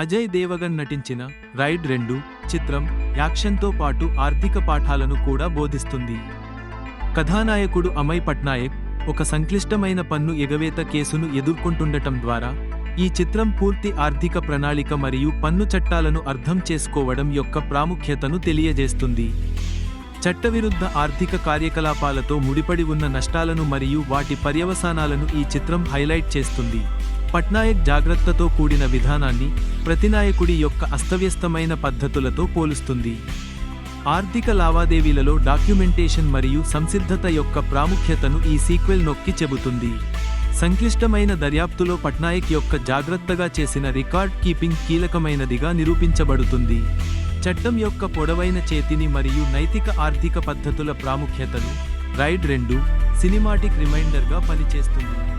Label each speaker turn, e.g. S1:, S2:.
S1: అజయ్ దేవగన్ నటించిన రైడ్ రెండు చిత్రం యాక్షన్తో పాటు ఆర్థిక పాఠాలను కూడా బోధిస్తుంది. కథానాయకుడు అమయ్ పట్నాయక్ ఒక సంక్లిష్టమైన పన్ను ఎగవేత కేసును ఎదుర్కొంటుండటం ద్వారా ఈ చిత్రం పూర్తి ఆర్థిక ప్రణాళిక మరియు పన్ను చట్టాలను అర్థం చేసుకోవడం యొక్క ప్రాముఖ్యతను తెలియజేస్తుంది. చట్టవిరుద్ధ ఆర్థిక కార్యకలాపాలతో ముడిపడి ఉన్న నష్టాలను మరియు వాటి పర్యవసానాలను ఈ చిత్రం హైలైట్ చేస్తుంది. పట్నాయక్ జాగ్రత్తతో కూడిన విధానాన్ని ప్రతినాయకుడి యొక్క అస్తవ్యస్తమైన పద్ధతులతో పోలుస్తుంది. ఆర్థిక లావాదేవీలలో డాక్యుమెంటేషన్ మరియు సంసిద్ధత యొక్క ప్రాముఖ్యతను ఈ సీక్వెల్ నొక్కి చెబుతుంది. సంక్లిష్టమైన దర్యాప్తులో పట్నాయక్ యొక్క జాగ్రత్తగా చేసిన రికార్డ్ కీపింగ్ కీలకమైనదిగా నిరూపించబడుతుంది. చట్టం యొక్క పొడవైన చేతిని మరియు నైతిక ఆర్థిక పద్ధతుల ప్రాముఖ్యతను రైడ్ రెండు సినిమాటిక్ రిమైండర్గా పనిచేస్తుంది.